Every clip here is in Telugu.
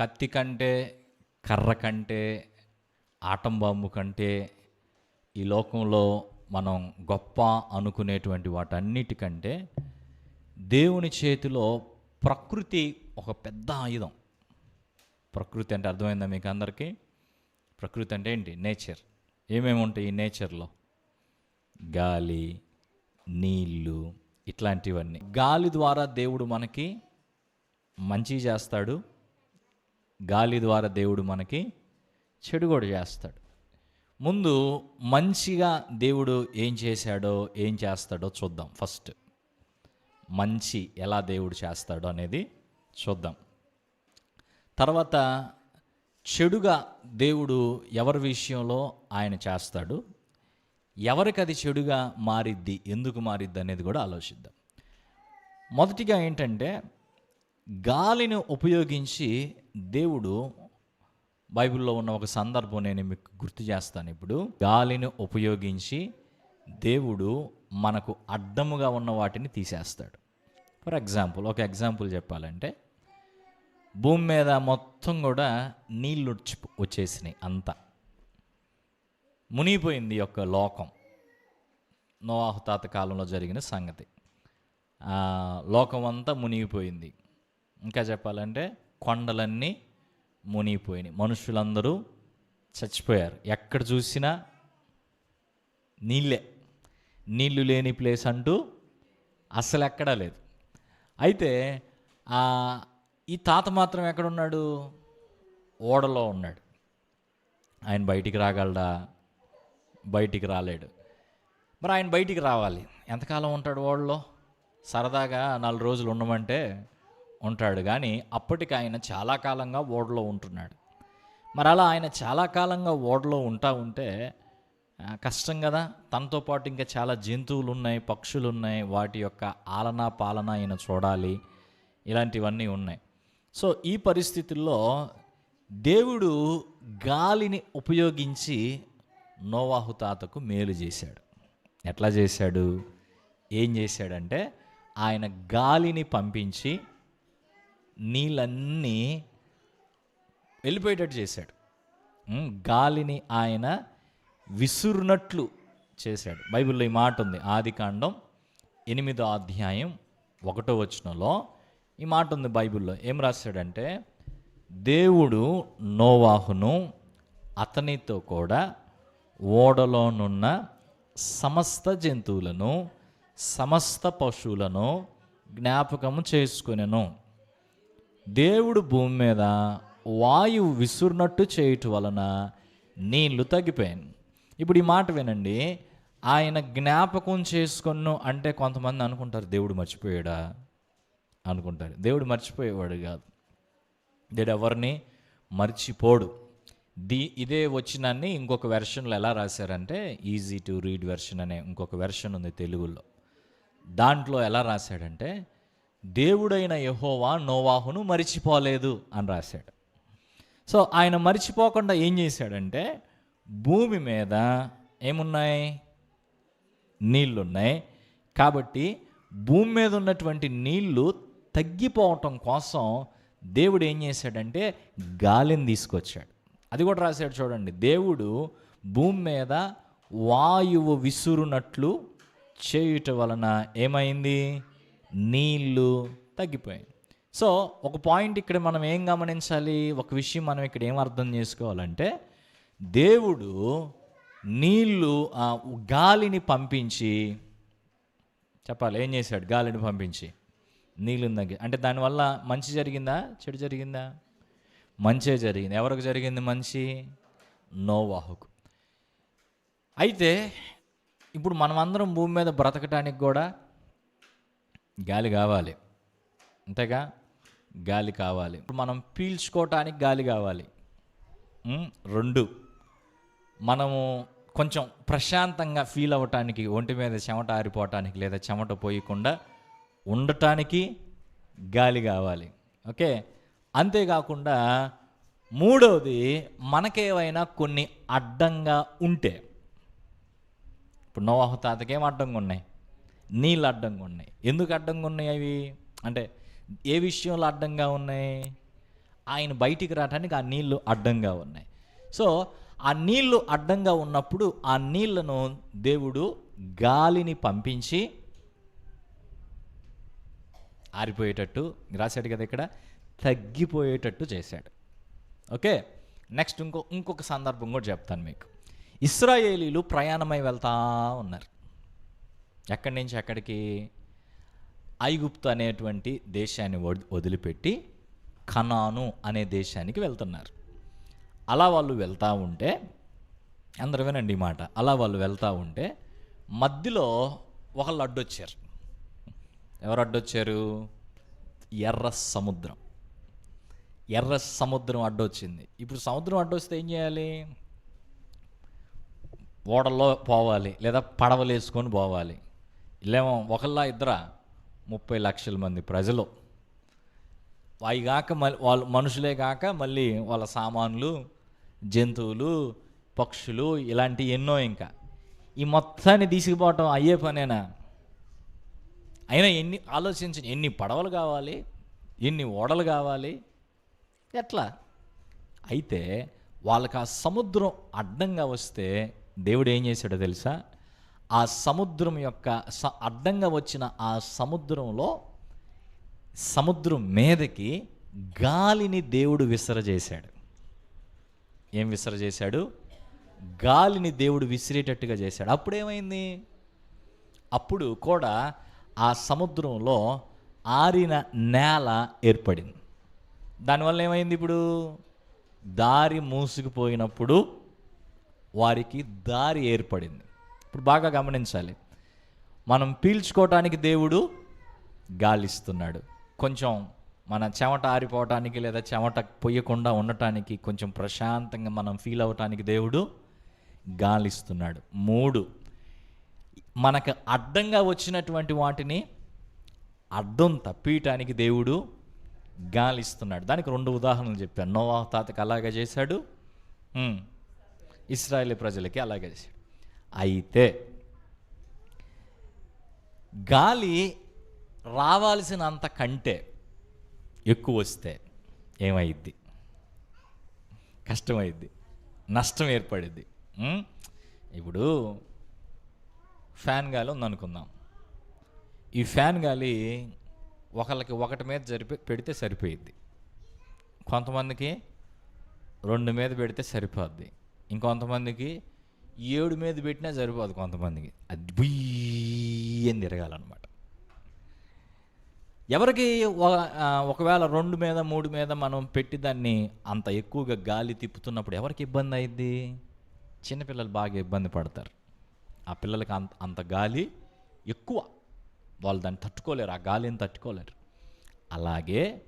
కత్తి కంటే కర్ర కంటే ఆటం బాంబు కంటే ఈ లోకంలో మనం గొప్ప అనుకునేటువంటి వాటన్నిటికంటే దేవుని చేతిలో ప్రకృతి ఒక పెద్ద ఆయుధం. ప్రకృతి అంటే అర్థమైందా మీకు అందరికీ? ప్రకృతి అంటే ఏంటి? నేచర్. ఏమేమి ఉంటాయి ఈ నేచర్లో? గాలి నీళ్ళు ఇట్లాంటివన్నీ. గాలి ద్వారా దేవుడు మనకి మంచి చేస్తాడు గాలి ద్వారా దేవుడు మనకి చెడు కూడా చేస్తాడు. ముందు మంచిగా దేవుడు ఏం చేశాడో ఏం చేస్తాడో చూద్దాం. ఫస్ట్ మంచి ఎలా దేవుడు చేస్తాడో అనేది చూద్దాం. తర్వాత చెడుగా దేవుడు ఎవరి విషయంలో ఆయన చేస్తాడు ఎవరికి అది చెడుగా మారిద్ది ఎందుకు మారిద్ది అనేది కూడా ఆలోచిద్దాం. మొదటిగా ఏంటంటే గాలిని ఉపయోగించి దేవుడు బైబిల్లో ఉన్న ఒక సందర్భం నేను మీకు గుర్తు చేస్తాను ఇప్పుడు. గాలిని ఉపయోగించి దేవుడు మనకు అడ్డముగా ఉన్న వాటిని తీసేస్తాడు. ఫర్ ఎగ్జాంపుల్ ఒక ఎగ్జాంపుల్ చెప్పాలంటే భూమి మీద మొత్తం కూడా నీళ్ళు వచ్చేసినాయి అంతా. మునిగిపోయింది ఈ యొక్క లోకం. నోవాహుతాత కాలంలో జరిగిన సంగతి. లోకం అంతా మునిగిపోయింది. ఇంకా చెప్పాలంటే కొండలన్నీ మునిగిపోయినాయి. మనుషులందరూ చచ్చిపోయారు. ఎక్కడ చూసినా నీళ్ళే. నీళ్ళు లేని ప్లేస్ అంటూ అస్సలు ఎక్కడా లేదు. అయితే ఈ తాత మాత్రం ఎక్కడున్నాడు? ఓడలో ఉన్నాడు. ఆయన బయటికి రాగలడా? బయటికి రాలేడు. మరి ఆయన బయటికి రావాలి. ఎంతకాలం ఉంటాడు ఓడలో? సరదాగా నాలుగు రోజులు ఉండమంటే ఉంటాడు. కానీ అప్పటికి ఆయన చాలా కాలంగా ఓడలో ఉంటున్నాడు. మరి అలా ఆయన చాలా కాలంగా ఓడలో ఉంటా ఉంటే కష్టం కదా. తనతో పాటు ఇంకా చాలా జంతువులు ఉన్నాయి పక్షులు ఉన్నాయి వాటి యొక్క ఆలనా పాలన ఆయన చూడాలి. ఇలాంటివన్నీ ఉన్నాయి. సో ఈ పరిస్థితుల్లో దేవుడు గాలిని ఉపయోగించి నోవాహు తాతకు మేలు చేశాడు. ఎట్లా చేశాడు? ఏం చేశాడంటే ఆయన గాలిని పంపించి నీళ్ళన్నీ వెళ్ళిపోయేటట్టు చేశాడు. గాలిని ఆయన విసురునట్లు చేశాడు. బైబిల్లో ఈ మాట ఉంది. ఆది కాండం ఎనిమిదో అధ్యాయం ఒకటో వచనంలో ఈ మాట ఉంది బైబిల్లో. ఏం రాశాడంటే దేవుడు నోవాహును అతనితో కూడా ఓడలోనున్న సమస్త జంతువులను సమస్త పశువులను జ్ఞాపకము చేసుకునేను. దేవుడు భూమి మీద వాయువు విసురునట్టు చేయుట వలన నీళ్ళు తగ్గిపోయాను ఇప్పుడు ఈ మాట వినండి. ఆయన జ్ఞాపకం చేసుకొను అంటే కొంతమంది అనుకుంటారు దేవుడు మర్చిపోయాడా? అనుకుంటారు. దేవుడు మర్చిపోయేవాడు కాదు. దేవుడు ఎవరిని మర్చిపోడు. దీ ఇదే వచ్చినాన్ని ఇంకొక వెర్షన్లో ఎలా రాశారంటే ఈజీ టు రీడ్ వెర్షన్ అనే ఇంకొక వెర్షన్ ఉంది తెలుగులో. దాంట్లో ఎలా రాశాడంటే దేవుడైన యహోవా నోవాహును మరిచిపోలేదు అని రాశాడు. సో ఆయన మరిచిపోకుండా ఏం చేశాడంటే భూమి మీద ఏమున్నాయి? నీళ్ళున్నాయి కాబట్టి భూమి మీద ఉన్నటువంటి నీళ్ళు తగ్గిపోవటం కోసం దేవుడు ఏం చేశాడంటే గాలిని తీసుకొచ్చాడు. అది కూడా రాశాడు చూడండి. దేవుడు భూమి మీద వాయువు విసురునట్లు చేయుట వలన ఏమైంది? నీళ్ళు తగ్గిపోయాయి. సో ఒక పాయింట్ ఇక్కడ మనం ఏం గమనించాలి? ఒక విషయం మనం ఇక్కడ ఏం అర్థం చేసుకోవాలంటే దేవుడు నీళ్ళు ఆ, గాలిని పంపించి చెప్పాలి ఏం చేశాడు? గాలిని పంపించి నీళ్ళు తగ్గి అంటే దానివల్ల మంచి జరిగిందా? చెడు జరిగిందా? మంచే జరిగింది. ఎవరికి జరిగింది మంచి? నోవాహుకు. అయితే ఇప్పుడు మనమందరం భూమి మీద బ్రతకటానికి కూడా గాలి కావాలి. అంతేగా? గాలి కావాలి. ఇప్పుడు మనం పీల్చుకోవటానికి గాలి కావాలి. రెండు. మనము కొంచెం ప్రశాంతంగా ఫీల్ అవ్వటానికి ఒంటి మీద చెమట ఆరిపోవటానికి లేదా చెమట పోయకుండా ఉండటానికి గాలి కావాలి. ఓకే? అంతేకాకుండా మూడవది మనకేమైనా కొన్ని అడ్డంగా ఉంటే. ఇప్పుడు నోవాహు తాతకేం అడ్డంగా ఉన్నాయి నీళ్ళు అడ్డంగా ఉన్నాయి. ఎందుకు అడ్డంగా ఉన్నాయి అవి? అంటే ఏ విషయంలో అడ్డంగా ఉన్నాయి? ఆయన బయటికి రావడానికి ఆ నీళ్ళు అడ్డంగా ఉన్నాయి. సో ఆ నీళ్ళు అడ్డంగా ఉన్నప్పుడు ఆ నీళ్ళను దేవుడు గాలిని పంపించి ఆరిపోయేటట్టు రాశాడు కదా ఇక్కడ తగ్గిపోయేటట్టు చేశాడు. ఓకే? నెక్స్ట్ ఇంకో ఇంకొక సందర్భం కూడా చెప్తాను మీకు. ఇస్రాయేలీలు ప్రయాణమై వెళ్తా ఉన్నారు. ఎక్కడి నుంచి ఎక్కడికి? ఐగుప్తు అనేటువంటి దేశాన్ని వదిలిపెట్టి కనాను అనే దేశానికి వెళ్తున్నారు. అలా వాళ్ళు వెళ్తూ ఉంటే అందరూ వినండి ఈ మాట అలా వాళ్ళు వెళ్తూ ఉంటే మధ్యలో ఒకళ్ళు అడ్డొచ్చారు ఎవరు అడ్డొచ్చారు? ఎర్ర సముద్రం. ఎర్ర సముద్రం అడ్డొచ్చింది. ఇప్పుడు సముద్రం అడ్డొస్తే ఏం చేయాలి? ఓడల్లో పోవాలి లేదా పడవలు వేసుకొని పోవాలి. ఇల్లేమో ఒకళ్ళ ఇద్దరా ముప్పై లక్షల మంది ప్రజలు. అవి కాక మళ్ళీ వాళ్ళు మనుషులే కాక మళ్ళీ వాళ్ళ సామాన్లు జంతువులు పక్షులు ఇలాంటి ఎన్నో ఇంకా. ఈ మొత్తాన్ని తీసుకుపోవటం అయ్యే పనేనా? అయినా ఎన్ని ఆలోచించి ఎన్ని పడవలు కావాలి ఎన్ని ఓడలు కావాలి? ఎట్లా? అయితే వాళ్ళకి ఆ సముద్రం అడ్డంగా వస్తే దేవుడు ఏం చేశాడో తెలుసా? ఆ సముద్రం యొక్క స- అడ్డంగా వచ్చిన ఆ సముద్రంలో సముద్రం మీదకి గాలిని దేవుడు విసరజేశాడు. ఏం విసరజేశాడు? గాలిని దేవుడు విసిరేటట్టుగా చేశాడు. అప్పుడేమైంది? అప్పుడు కూడా ఆ సముద్రంలో ఆరిన నేల ఏర్పడింది. దానివల్ల ఏమైంది ఇప్పుడు? దారి మూసుకుపోయినప్పుడు వారికి దారి ఏర్పడింది. ఇప్పుడు బాగా గమనించాలి. మనం పీల్చుకోవటానికి దేవుడు గాలిస్తున్నాడు. కొంచెం మన చెమట ఆరిపోవటానికి లేదా చెమట పొయ్యకుండా ఉండటానికి కొంచెం ప్రశాంతంగా మనం ఫీల్ అవ్వటానికి దేవుడు గాలిస్తున్నాడు. మూడు మనకు అడ్డంగా వచ్చినటువంటి వాటిని అర్థం తప్పియటానికి దేవుడు గాలిస్తున్నాడు. దానికి రెండు ఉదాహరణలు చెప్పాను. నోవా తాతకి అలాగే చేశాడు. ఇస్రాయేలీ ప్రజలకి అలాగే చేశాడు. అయితే గాలి రావాల్సినంత కంటే ఎక్కువ వస్తే ఏమైద్ది? కష్టమైద్ది. నష్టం ఏర్పడిద్ది. ఇప్పుడు ఫ్యాన్ గాలి ఉందనుకుందాం. ఈ ఫ్యాన్ గాలి ఒకళ్ళకి ఒకటి మీద జరిపి పెడితే సరిపోయిద్ది. కొంతమందికి రెండు మీద పెడితే సరిపోద్ది. ఇంకొంతమందికి ఏడు మీద పెట్టినా సరిపోదు కొంతమందికి. అది బుయ్యని తిరగాలన్నమాట. ఎవరికి ఒకవేళ రెండు మీద మూడు మీద మనం పెట్టి దాన్ని అంత ఎక్కువగా గాలి తిప్పుతున్నప్పుడు ఎవరికి ఇబ్బంది అయింది చిన్నపిల్లలు బాగా ఇబ్బంది పడతారు. ఆ పిల్లలకి అంత అంత గాలి ఎక్కువ. వాళ్ళు దాన్ని తట్టుకోలేరు ఆ గాలిని తట్టుకోలేరు. అలాగే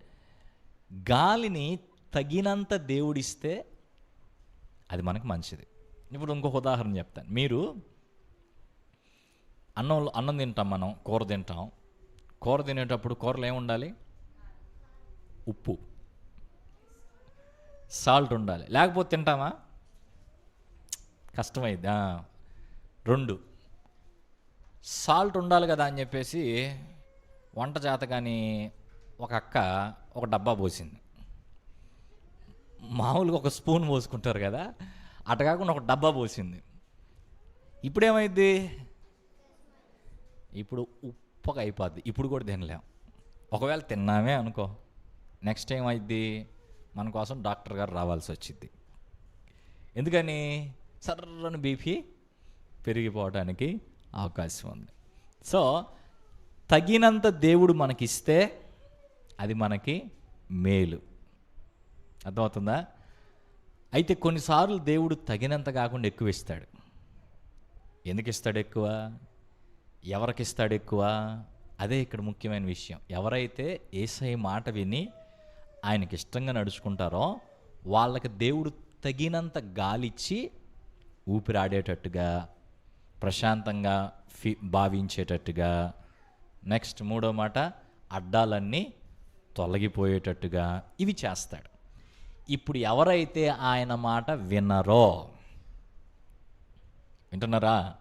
గాలిని తగినంత దేవుడిస్తే అది మనకు మంచిది. ఇప్పుడు ఇంకొక ఉదాహరణ చెప్తాను. మీరు అన్నంలో అన్నం తింటాం మనం కూర తింటాం. కూర తినేటప్పుడు కూరలో ఏముండాలి? ఉప్పు. సాల్ట్ ఉండాలి. లేకపోతే తింటామా? కష్టమైంది. రెండు. సాల్ట్ ఉండాలి కదా అని చెప్పేసి వంట చేత కానీ ఒక అక్క ఒక డబ్బా పోసింది. మామూలుగా ఒక స్పూన్ పోసుకుంటారు కదా. అట కాకుండా ఒక డబ్బా పోసింది. ఇప్పుడేమైంది? ఇప్పుడు ఉప్పగా అయిపోద్ది. ఇప్పుడు కూడా తినలేం. ఒకవేళ తిన్నామే అనుకో నెక్స్ట్ టైం అయిద్ది మన కోసం డాక్టర్ గారు రావాల్సి వచ్చింది ఎందుకని? సర్రని బీపీ పెరిగిపోవడానికి అవకాశం ఉంది. సో తగినంత దేవుడు మనకిస్తే అది మనకి మేలు. అర్థమవుతుందా? అయితే కొన్నిసార్లు దేవుడు తగినంత కాకుండా ఎక్కువ ఇస్తాడు ఎందుకు ఇస్తాడు ఎక్కువ ఎవరికి ఇస్తాడు ఎక్కువ అదే ఇక్కడ ముఖ్యమైన విషయం. ఎవరైతే ఏసఐ మాట విని ఆయనకి ఇష్టంగా నడుచుకుంటారో వాళ్ళకి దేవుడు తగినంత గాలిచ్చి ఊపిరాడేటట్టుగా ప్రశాంతంగా ఫీ భావించేటట్టుగా నెక్స్ట్ మూడో మాట అడ్డాలన్నీ తొలగిపోయేటట్టుగా ఇవి చేస్తాడు. ఇప్పుడు ఎవరైతే ఆయన మాట వినరో వింటున్నారా?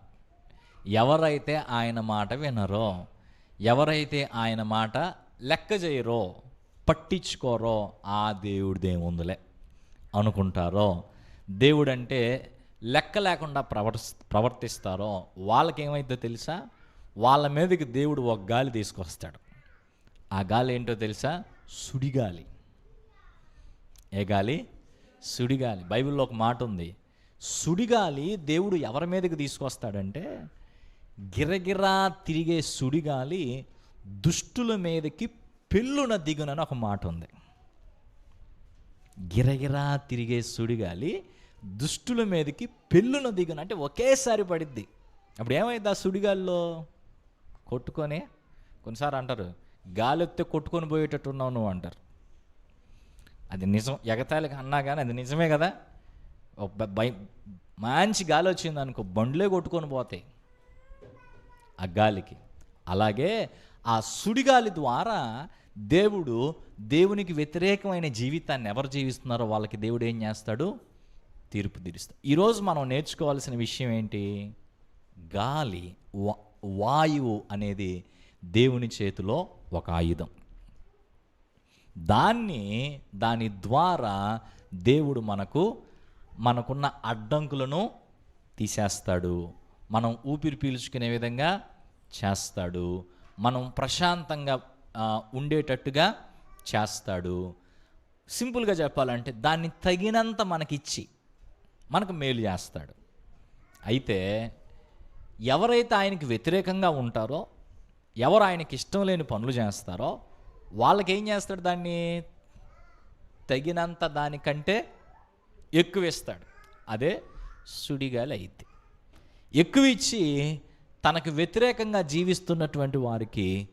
ఎవరైతే ఆయన మాట వినరో ఎవరైతే ఆయన మాట లెక్క చేయరో పట్టించుకోరో ఆ దేవుడిదేముందులే అనుకుంటారో దేవుడంటే లెక్క లేకుండా ప్రవర్ ప్రవర్తిస్తారో వాళ్ళకేమైందో తెలుసా? వాళ్ళ మీదకి దేవుడు ఒక గాలి తీసుకొస్తాడు. ఆ గాలి ఏంటో తెలుసా? సుడిగాలి. ఏ గాలి సుడిగాలి. బైబిల్లో ఒక మాట ఉంది. సుడిగాలి దేవుడు ఎవరి మీదకి తీసుకొస్తాడంటే గిరగిరా తిరిగే సుడిగాలి దుష్టుల మీదకి పెళ్ళున దిగునని ఒక మాట ఉంది. గిరగిరా తిరిగే సుడిగాలి దుష్టుల మీదకి పెళ్ళున దిగున అంటే ఒకేసారి పడిద్ది. అప్పుడు ఏమైంది ఆ సుడిగాల్లో? కొట్టుకొని? కొన్నిసార్లు అంటారు గాలి వస్తే కొట్టుకొని పోయేటట్టు ఉన్నావు నువ్వు అంటారు. అది నిజం. ఎగతాళికి అన్నా కానీ అది నిజమే కదా? భయం మంచి గాలి వచ్చింది అనుకో బండ్లే కొట్టుకొని పోతాయి ఆ గాలికి. అలాగే ఆ సుడిగాలి ద్వారా దేవుడు దేవునికి వ్యతిరేకమైన జీవితాన్ని ఎవరు జీవిస్తున్నారో వాళ్ళకి దేవుడు ఏం చేస్తాడు? తీర్పు తీరుస్తాడు. ఈరోజు మనం నేర్చుకోవాల్సిన విషయం ఏంటి? గాలి వా- వాయువు అనేది దేవుని చేతిలో ఒక ఆయుధం. దాన్ని దాని ద్వారా దేవుడు మనకు మనకున్న అడ్డంకులను తీసేస్తాడు. మనం ఊపిరి పీల్చుకునే విధంగా చేస్తాడు. మనం ప్రశాంతంగా ఉండేటట్టుగా చేస్తాడు. సింపుల్గా చెప్పాలంటే దాన్ని తగినంత మనకిచ్చి మనకు మేలు చేస్తాడు. అయితే ఎవరైతే ఆయనకి వ్యతిరేకంగా ఉంటారో ఎవరు ఆయనకి ఇష్టం లేని పనులు చేస్తారో వాళ్ళకి ఏం చేస్తాడు దాన్ని? తగినంత దానికంటే ఎక్కువ ఇస్తాడు అదే సుడిగాలి అయింది ఎక్కువ ఇచ్చి తనకు వ్యతిరేకంగా జీవిస్తున్నటువంటి వారికి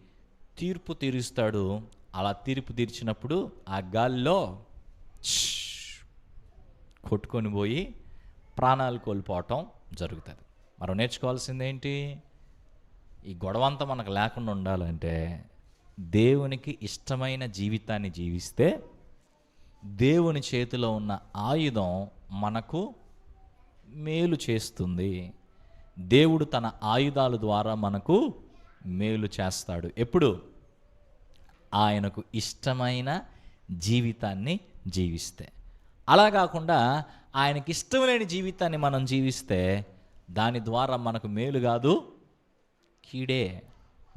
తీర్పు తీరుస్తాడు. అలా తీర్పు తీర్చినప్పుడు ఆ గాలిలో కొట్టుకొని పోయి ప్రాణాలు కోల్పోవటం జరుగుతుంది. మనం నేర్చుకోవాల్సింది ఏంటి ఈ గొడవంతా మనకు లేకుండా ఉండాలంటే దేవునికి ఇష్టమైన జీవితాన్ని జీవిస్తే దేవుని చేతిలో ఉన్న ఆయుధం మనకు మేలు చేస్తుంది. దేవుడు తన ఆయుధాల ద్వారా మనకు మేలు చేస్తాడు. ఎప్పుడు? ఆయనకు ఇష్టమైన జీవితాన్ని జీవిస్తే. అలా కాకుండా ఆయనకి ఇష్టం లేని జీవితాన్ని మనం జీవిస్తే దాని ద్వారా మనకు మేలు కాదు కీడే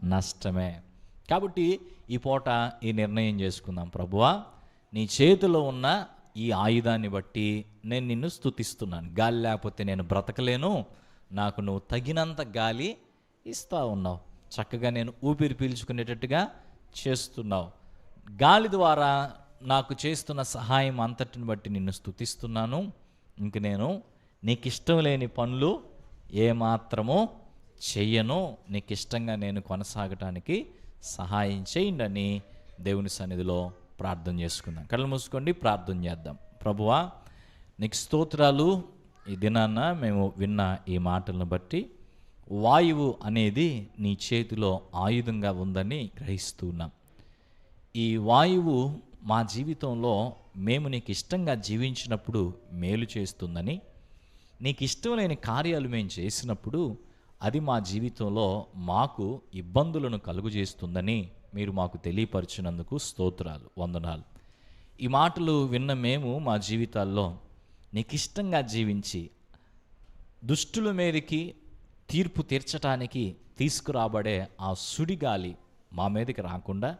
నష్టమే. కాబట్టి ఈ పూట ఈ నిర్ణయం చేసుకుందాం. ప్రభువా నీ చేతిలో ఉన్న ఈ ఆయుధాన్ని బట్టి నేను నిన్ను స్థుతిస్తున్నాను గాలి లేకపోతే నేను బ్రతకలేను. నాకు నువ్వు తగినంత గాలి ఇస్తా ఉన్నావు. చక్కగా నేను ఊపిరి పీల్చుకునేటట్టుగా చేస్తున్నావు. గాలి ద్వారా నాకు చేస్తున్న సహాయం అంతటిని బట్టి నిన్ను స్తుతిస్తున్నాను. ఇంక నేను నీకు ఇష్టం లేని పనులు ఏమాత్రము చెయ్యను. నీకు ఇష్టంగా నేను కొనసాగటానికి సహాయం చేయండి అని దేవుని సన్నిధిలో ప్రార్థన చేసుకుందాం. కళ్ళు మూసుకోండి ప్రార్థన చేద్దాం. ప్రభువా నీకు స్తోత్రాలు. ఈ దినాన్న మేము విన్న ఈ మాటలను బట్టి వాయువు అనేది నీ చేతిలో ఆయుధంగా ఉందని గ్రహిస్తున్నాం ఈ వాయువు మా జీవితంలో మేము నీకు ఇష్టంగా జీవించినప్పుడు మేలు చేస్తుందని నీకు ఇష్టం లేని కార్యాలు మేము చేసినప్పుడు అది మా జీవితంలో మాకు ఇబ్బందులను కలుగజేస్తుందని మీరు మాకు తెలియపరిచినందుకు స్తోత్రాలు వందనాలు. ఈ మాటలు విన్న మేము మా జీవితాల్లో నీకు ఇష్టంగా జీవించి దుష్టుల మీదకి తీర్పు తీర్చటానికి తీసుకురాబడే ఆ సుడిగాలి మా మీదకి రాకుండా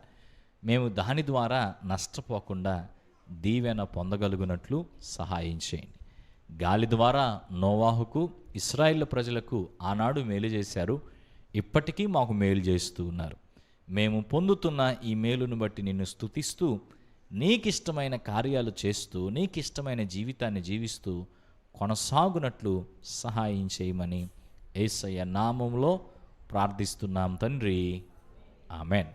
మేము దాని ద్వారా నష్టపోకుండా దీవెన పొందగలుగునట్లు సహాయం చేయండి. గాలి ద్వారా నోవాహుకు ఇస్రాయిల్ ప్రజలకు ఆనాడు మేలు చేశారు. ఇప్పటికీ మాకు మేలు చేస్తూ ఉన్నారు. మేము పొందుతున్న ఈ మేలును బట్టి నిన్ను స్తుతిస్తూ నీకిష్టమైన కార్యాలు చేస్తూ నీకిష్టమైన జీవితాన్ని జీవిస్తూ కొనసాగునట్లు సహాయం చేయమని ఏసయ్య నామంలో ప్రార్థిస్తున్నాం తండ్రి. ఆమెన్.